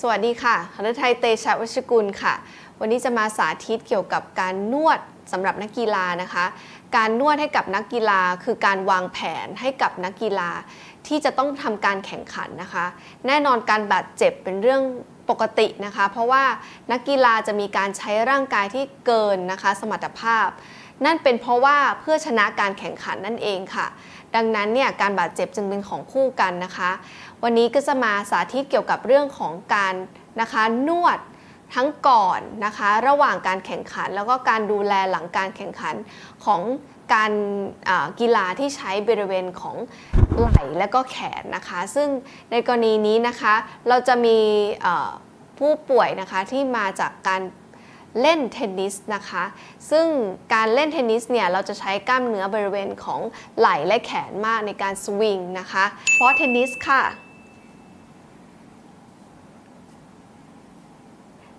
สวัสดีค่ะหฤทัยเตชะวชกุลค่ะ วันนี้จะมาสาธิตเกี่ยวกับการนวดสำหรับนักกีฬานะคะ การนวดให้กับนักกีฬาคือการวางแผนให้กับนักกีฬาที่จะต้องทำการแข่งขันนะคะ แน่นอนการบาดเจ็บเป็นเรื่องปกตินะคะ เพราะว่านักกีฬาจะมีการใช้ร่างกายที่เกินนะคะ สมรรถภาพ นั่นเป็นเพราะว่าเพื่อชนะการแข่งขันนั่นเองค่ะ ดังนั้นเนี่ยการบาดเจ็บจึงเป็นของคู่กันนะคะ วันนี้ก็จะมาสาธิตเกี่ยวกับเรื่องของการนะคะนวดทั้งก่อนนะคะระหว่างการแข่งขัน แล้วก็การดูแลหลังการแข่งขันของการกีฬาที่ใช้บริเวณของไหล่และก็แขนนะคะ ซึ่งในกรณีนี้นะคะเราจะมีผู้ป่วยนะคะที่มาจากการ เล่นเทนนิสนะคะ ซึ่งการเล่นเทนนิสเนี่ยเราจะใช้กล้ามเนื้อบริเวณของไหล่และแขนมากในการสวิงนะคะ เพราะเทนนิสค่ะ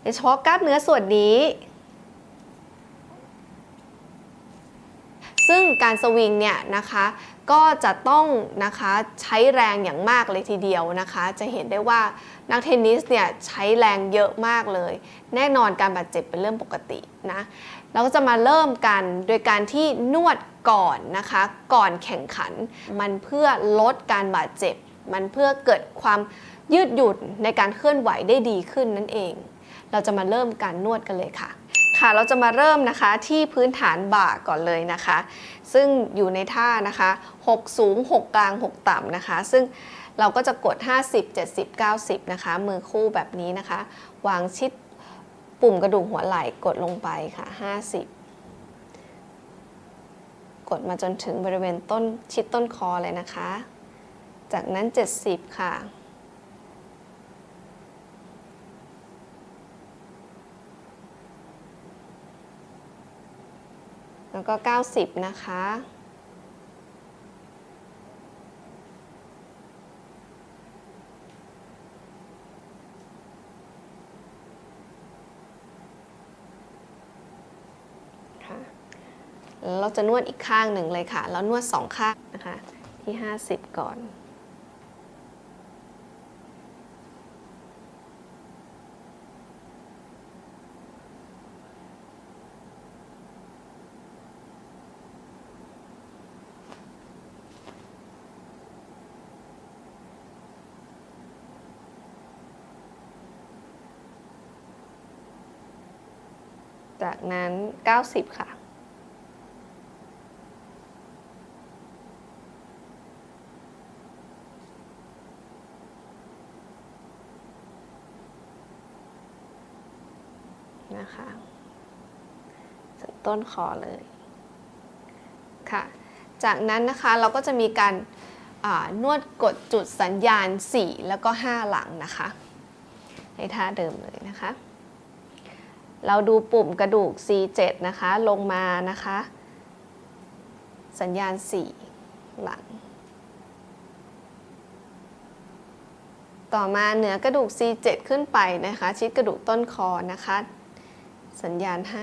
โดยเฉพาะกล้ามเนื้อส่วนนี้ ซึ่งการสวิงเนี่ยนะคะก็จะต้องนะคะใช้แรงอย่างมากเลยทีเดียวนะคะ จะเห็นได้ว่านักเทนนิสเนี่ยใช้แรงเยอะมากเลย แน่นอนการบาดเจ็บเป็นเรื่องปกตินะเราก็จะมาเริ่มกันโดยการที่นวดก่อนนะคะ ก่อนแข่งขัน มันเพื่อลดการบาดเจ็บ มันเพื่อเกิดความยืดหยุ่นในการเคลื่อนไหวได้ดีขึ้นนั่นเอง เราจะมาเริ่มการนวดกันเลยค่ะ ค่ะเราจะมาเริ่มนะคะที่พื้นฐานบ่าก่อนเลยนะคะ ซึ่งอยู่ในท่านะคะ6สูง 6 กลาง 6 ต่ำนะคะ ซึ่งเราก็จะกด 50 70 90 นะคะ มือคู่แบบนี้นะคะ วางชิดปุ่มกระดูกหัวไหล่กดลงไปค่ะ 50 กดมาจนถึงบริเวณต้นชิดต้นคอเลยนะคะ จากนั้น 70 ค่ะ แล้วก็ 90 นะคะค่ะแล้วเราจะนวดอีกข้างหนึ่งเลยค่ะ แล้วนวดสองข้างนะคะ ที่ 50 ก่อน นั้น 90 ค่ะ นะคะถึงต้นคอเลยค่ะ จากนั้นนะคะเราก็จะมีการนวดกดจุดสัญญาณ 4 แล้วก็ 5 หลังนะคะ ในท่าเดิมเลยนะคะ เราดูปุ่มกระดูก C7 นะคะ ลงมานะคะ สัญญาณ 4 หลัง ต่อมาเหนือกระดูก C7 ขึ้นไปนะคะ ชิดกระดูกต้นคอนะคะ สัญญาณ 5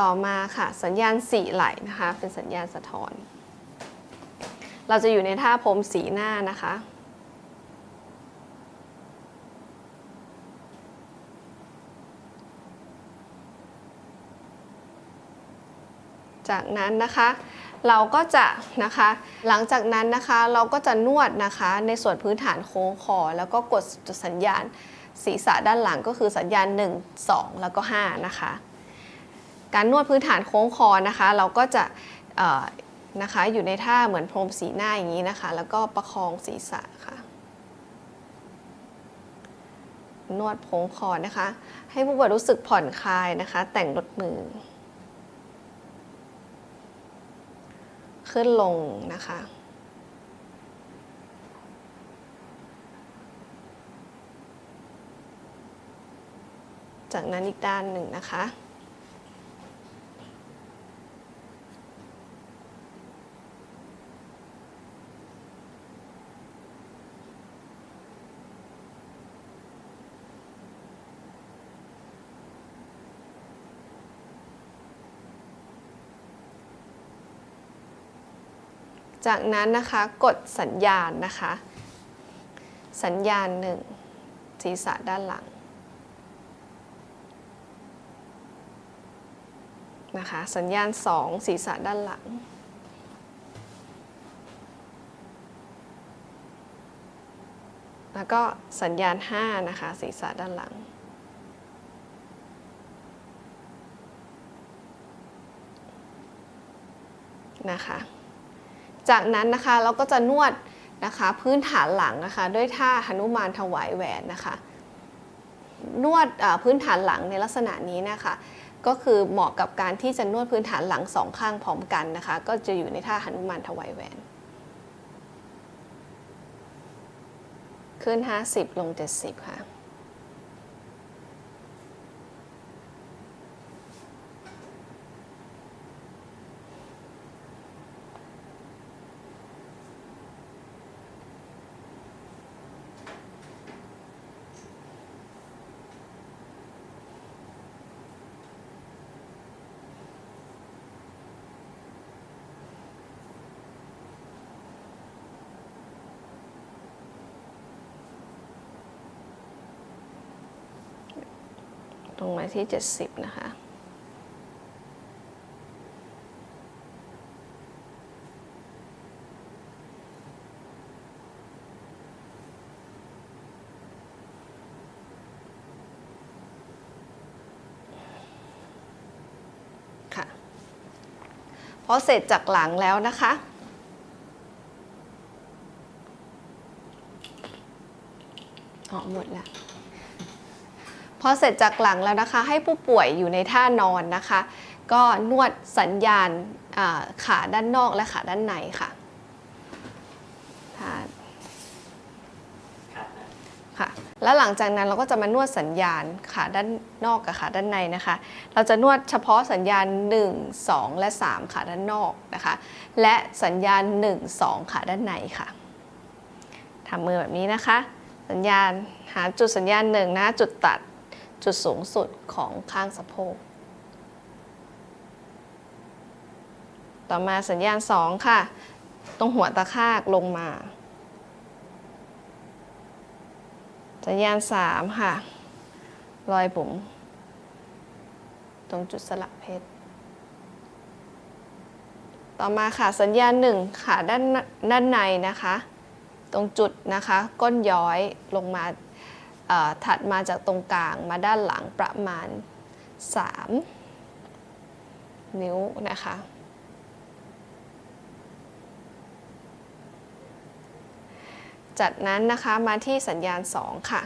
ต่อมาค่ะ สัญญาณ4ไหลนะคะ เป็นสัญญาณสะท้อน เราจะอยู่ในท่าพรมสีหน้านะคะ จากนั้นนะคะ เราก็จะนะคะ หลังจากนั้นนะคะเราก็จะนวดนะคะ ในส่วนพื้นฐานโค้งคอ แล้วก็กดจุดสัญญาณ ศีรษะด้านหลังก็คือสัญญาณ 1 2 แล้วก็ 5 นะคะ การนวดพื้นฐานโค้งคอนะคะ เราก็จะนะคะอยู่ในท่าเหมือนพรมสีหน้าอย่างนี้นะคะ แล้วก็ประคองศีรษะค่ะ นวดโค้งคอนะคะ ให้ผู้ป่วยรู้สึกผ่อนคลายนะคะ แต่งลดมือ ขึ้นลงนะคะ จากนั้นอีกด้านหนึ่งนะคะ จากนั้นนะคะกดสัญญาณนะคะ สัญญาณหนึ่งศีรษะด้านหลังนะคะสัญญาณสองศีรษะด้านหลัง แล้วก็สัญญาณ 5 นะคะ ศีรษะด้านหลัง นะคะ จากนั้นนะคะเราก็จะนวดนะคะพื้นฐานหลังนะคะด้วยท่าหนุมานถวายแหวนนะคะนวดพื้นฐานหลังในลักษณะนี้นะคะก็คือเหมาะกับการที่จะนวดพื้นฐานหลังสองข้างพร้อมกันนะคะ ก็จะอยู่ในท่าหนุมานถวายแหวน ขึ้น 50 ลง 70 ค่ะ ลงมาที่ 70 นะคะ ค่ะ พอเสร็จจากหลังแล้วนะคะออกหมดแล้ว พอเสร็จจากหลังแล้วนะคะ ให้ผู้ป่วยอยู่ในท่านอนนะคะ ก็นวดสัญญาณขาด้านนอกและขาด้านในค่ะค่ะ แล้วหลังจากนั้นเราก็จะมานวดสัญญาณขาด้านนอกกับขาด้านในนะคะ เราจะนวดเฉพาะสัญญาณ 1 2 และ 3 ขาด้านนอกนะคะ และสัญญาณ 1 2 ขาด้านในค่ะทำมือแบบนี้นะคะ สัญญาณหาจุดสัญญาณหนึ่งนะจุดตัด จุดสูงสุดของข้างสะโพก ต่อมาสัญญาณ 2 ค่ะ ตรงหัวตะคากลงมา สัญญาณ 3 ค่ะ รอยบุ๋มตรงจุดสลักเพชร ต่อมาค่ะสัญญาณ 1 ค่ะด้านด้านในนะคะ ตรงจุดนะคะ ก้นย้อยลงมา ถัดมาจากตรงกลางมาด้านหลังประมาณ 3 นิ้วนะคะจากนั้นนะคะมาที่สัญญาณ 2 ค่ะ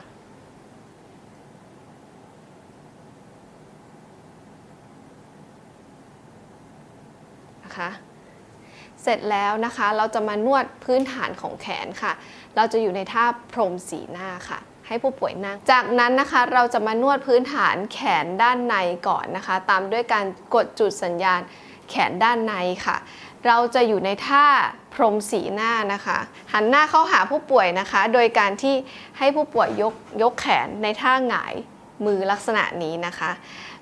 นะคะ เสร็จแล้วนะคะเราจะมานวดพื้นฐานของแขนค่ะ เราจะอยู่ในท่าพรมสีหน้าค่ะ ให้ผู้ป่วยนั่ง จากนั้นนะคะเราจะมานวดพื้นฐานแขนด้านในก่อนนะคะ ตามด้วยการกดจุดสัญญาณแขนด้านในค่ะ เราจะอยู่ในท่าพรมสีหน้านะคะ หันหน้าเข้าหาผู้ป่วยนะคะ โดยการที่ให้ผู้ป่วยยกยกแขนในท่าหงายมือลักษณะนี้นะคะ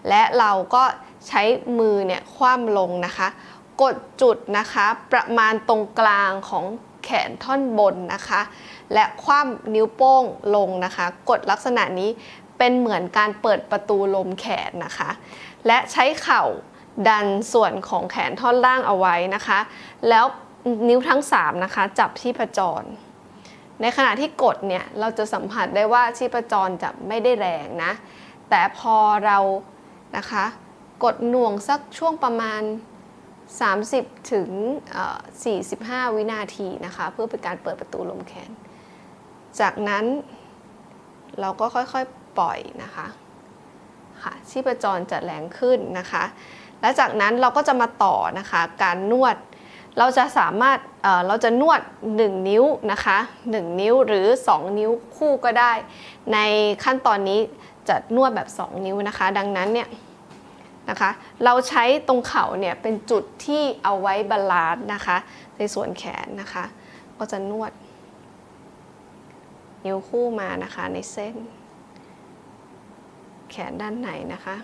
และเราก็ใช้มือเนี่ยคว่ำลงนะคะ กดจุดนะคะประมาณตรงกลางของแขนท่อนบนนะคะ และคว่ำนิ้วโป้งลงนะคะ กดลักษณะนี้เป็นเหมือนการเปิดประตูลมแขนนะคะ และใช้เข่าดันส่วนของแขนท่อนล่างเอาไว้นะคะ แล้วนิ้วทั้ง 3 นะคะ จับที่ประจร ในขณะที่กดเนี่ย เราจะสัมผัสได้ว่าชีพจรจะไม่ได้แรงนะ แต่พอเรานะคะ กดหน่วงสักช่วงประมาณ 30 ถึงเอ่อ45 วินาทีนะคะ เพื่อเป็นการเปิดประตูลมแขน จากนั้นเราก็ค่อยๆปล่อยนะคะค่ะชีพจรจะแรงขึ้นนะคะ และจากนั้นเราก็จะมาต่อนะคะการนวด เราจะสามารถเเราจะนวด 1 นิ้วนะคะ 1 นิ้วหรือ 2 นิ้วคู่ก็ได้ ในขั้นตอนนี้จะนวดแบบ 2 นิ้วนะคะ ดังนั้นเนี่ยนะคะ เราใช้ตรงเข่าเนี่ยเป็นจุดที่เอาไว้บาลานซ์นะคะ ในส่วนแขนนะคะ ก็จะนวด นิ้วคู่มานะคะในเส้น แขนด้านไหนนะคะ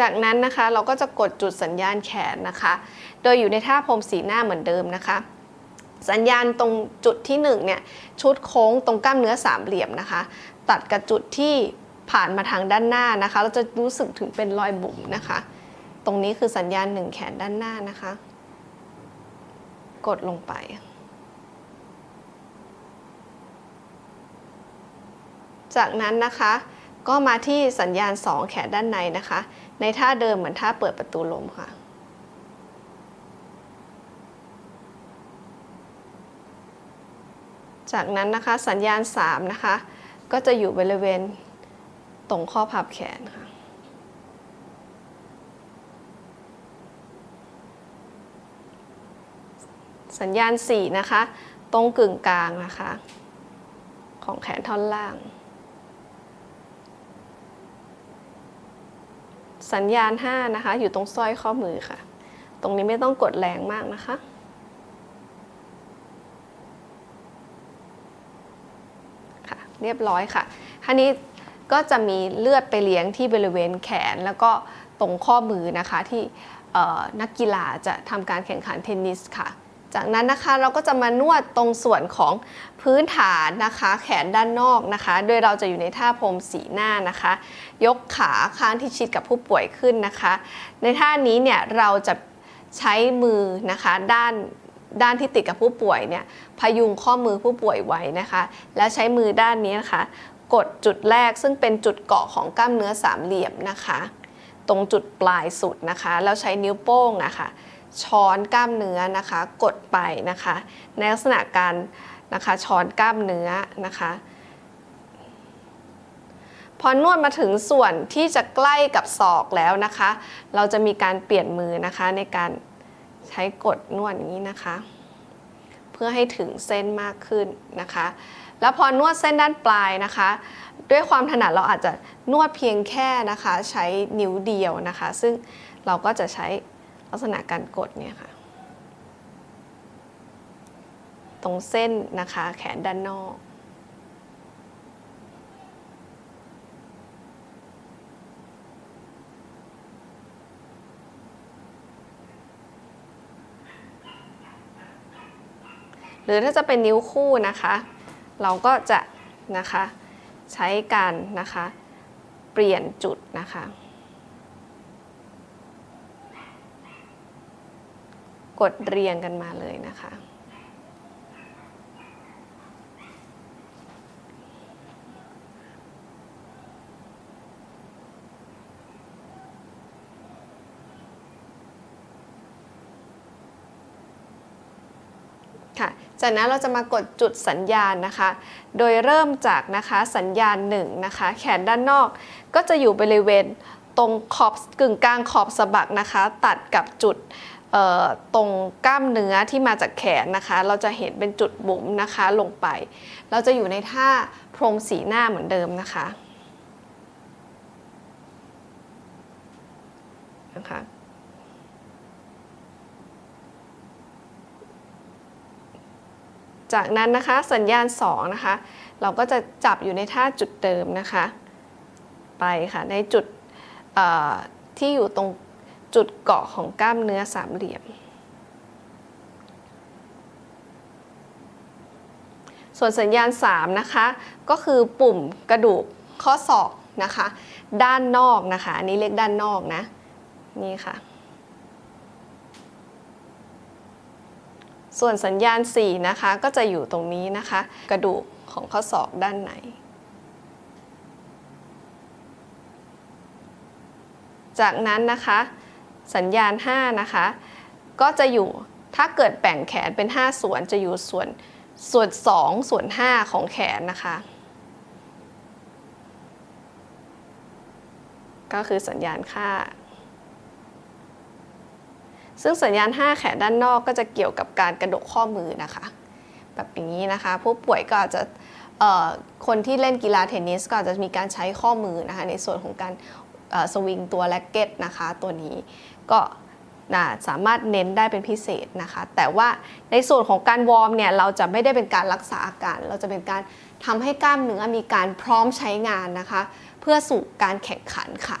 จากนั้นนะคะเราก็จะกดจุดสัญญาณแขนนะคะ โดยอยู่ในท่าพรมสีหน้าเหมือนเดิมนะคะสัญญาณตรงจุดที่1เนี่ยชุดโค้งตรงกล้ามเนื้อสามเหลี่ยมนะคะ ตัดกับจุดที่ผ่านมาทางด้านหน้านะคะ เราจะรู้สึกถึงเป็นรอยบุ๋มนะคะ ตรงนี้คือสัญญาณหนึ่งแขนด้านหน้านะคะ กดลงไป จากนั้นนะคะ ก็มาที่สัญญาณ 2 แขนด้านในนะคะ ในท่าเดิมเหมือนท่าเปิดประตูลมค่ะ จากนั้นนะคะสัญญาณ 3 นะคะ ก็จะอยู่บริเวณตรงข้อพับแขนค่ะสัญญาณ 4 นะคะ ตรงกึ่งกลางนะคะ ของแขนท่อนล่าง สัญญาณ 5 นะคะ อยู่ตรงสร้อยข้อมือค่ะ ตรงนี้ไม่ต้องกดแรงมากนะคะ ค่ะ เรียบร้อยค่ะท่านี้ก็จะมีเลือดไปเลี้ยงที่บริเวณแขน แล้วก็ตรงข้อมือนะคะที่นักกีฬาจะทำการแข่งขันเทนนิสค่ะ จากนั้นนะคะเราก็จะมานวดตรงส่วนของพื้นฐานนะคะ แขนด้านนอกนะคะ โดยเราจะอยู่ในท่าพรมสีหน้านะคะ ยกขาข้างที่ชิดกับผู้ป่วยขึ้นนะคะ ในท่านี้เนี่ยเราจะใช้มือนะคะด้านด้านที่ติดกับผู้ป่วยเนี่ยพยุงข้อมือผู้ป่วยไว้นะคะ แล้วใช้มือด้านนี้นะคะ กดจุดแรกซึ่งเป็นจุดเกาะของกล้ามเนื้อสามเหลี่ยมนะคะ ตรงจุดปลายสุดนะคะ แล้วใช้นิ้วโป้งนะคะ ช้อนกล้ามเนื้อนะคะ กดไปนะคะ ในลักษณะการนะคะช้อนกล้ามเนื้อนะคะ พอนวดมาถึงส่วนที่จะใกล้กับศอกแล้วนะคะ เราจะมีการเปลี่ยนมือนะคะในการใช้กดนวดอย่างนี้นะคะ เพื่อให้ถึงเส้นมากขึ้นนะคะ แล้วพอนวดเส้นด้านปลายนะคะ ด้วยความถนัดเราอาจจะนวดเพียงแค่นะคะ ใช้นิ้วเดียวนะคะ ซึ่งเราก็จะใช้ ลักษณะการกดเนี่ยค่ะ ตรงเส้นนะคะแขนด้านนอกหรือถ้าจะเป็นนิ้วคู่นะคะ เราก็จะนะคะใช้การนะคะ เปลี่ยนจุดนะคะ กดเรียงกันมาเลยนะคะ ค่ะจากนั้นเราจะมากดจุดสัญญาณนะคะ โดยเริ่มจากนะคะสัญญาณ1นะคะ แขนด้านนอกก็จะอยู่บริเวณตรงขอบกึ่งกลางขอบสะบักนะคะ ตัดกับจุด ตรงกล้ามเนื้อที่มาจากแขนนะคะ เราจะเห็นเป็นจุดบุ๋มนะคะลงไป เราจะอยู่ในท่าโพรมสีหน้าเหมือนเดิมนะคะนะคะจากนั้นนะคะสัญญาณ 2 นะคะ เราก็จะจับอยู่ในท่าจุดเดิมนะคะ ไปค่ะในจุดที่อยู่ตรง จุดเกาะของกล้ามเนื้อสามเหลี่ยม ส่วนสัญญาณ 3 นะคะ ก็คือปุ่มกระดูกข้อศอกนะคะ ด้านนอกนะคะ อันนี้เรียกด้านนอกนะ นี่ค่ะ ส่วนสัญญาณ 4 นะคะ ก็จะอยู่ตรงนี้นะคะ กระดูกของข้อศอกด้านในจากนั้นนะคะ สัญญาณ 5 นะคะ ก็จะอยู่ถ้าเกิดแบ่งแขนเป็น 5 ส่วนจะอยู่ส่วนส่วน 2 ส่วน 5 ของแขนนะคะ ก็คือสัญญาณค่า ซึ่งสัญญาณ 5 แขนด้านนอกก็จะเกี่ยวกับการกระดกข้อมือนะคะ แบบอย่างนี้นะคะ ผู้ป่วยก็อาจจะคนที่เล่นกีฬาเทนนิสก็อาจจะมีการใช้ข้อมือนะคะในส่วนของการสวิงตัวแร็กเก็ตนะคะตัวนี้ ก็นะสามารถเน้นได้เป็นพิเศษนะคะ แต่ว่าในส่วนของการวอร์มเนี่ยเราจะไม่ได้เป็นการรักษาอาการ เราจะเป็นการทำให้กล้ามเนื้อมีการพร้อมใช้งานนะคะ เพื่อสู่การแข่งขันค่ะ